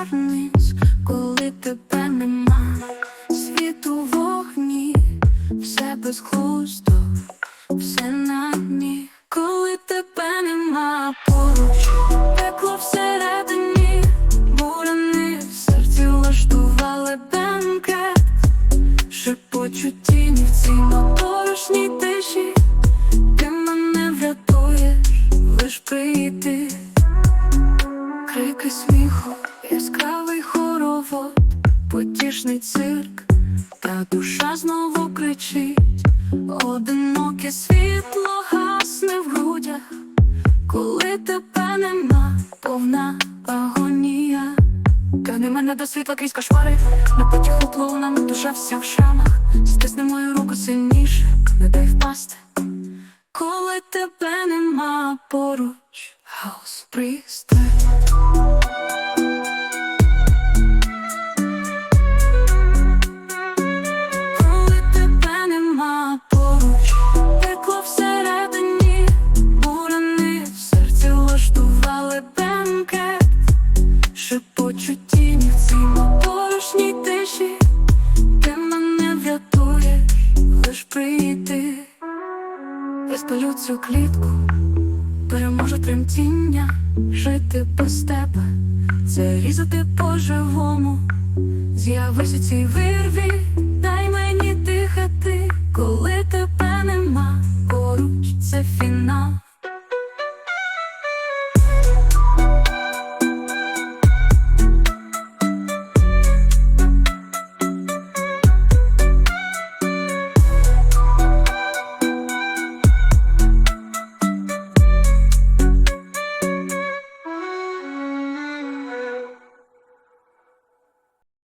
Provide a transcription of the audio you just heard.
карниць, коли тебе нема, світу в вогні, все безглуздо, все на дні, коли тебе нема поруч, пекло всередині, буряни в серці влаштували бенкет, шепочуть тіні в цій моторошній тиші, Крики сміху, яскравий хоровод, потішний цирк, та душа знову кричить, одиноке світло гасне в грудях, коли тебе нема, повна агонія. Тягни мене до світла крізь кошмари, на потіху плунам, душа вся в шрамах, стисни мою руку сильніше, не дай впасти. Коли тебе нема поруч, хаос пристрій. Шепочуть тіні в цій моторошній тиші, ти мене врятуєш, лиш прийти. Я спалю цю клітку, переможу тремтіння, жити без тебе, це різати по-живому. З'явився цій вирві, дай мені дихати, коли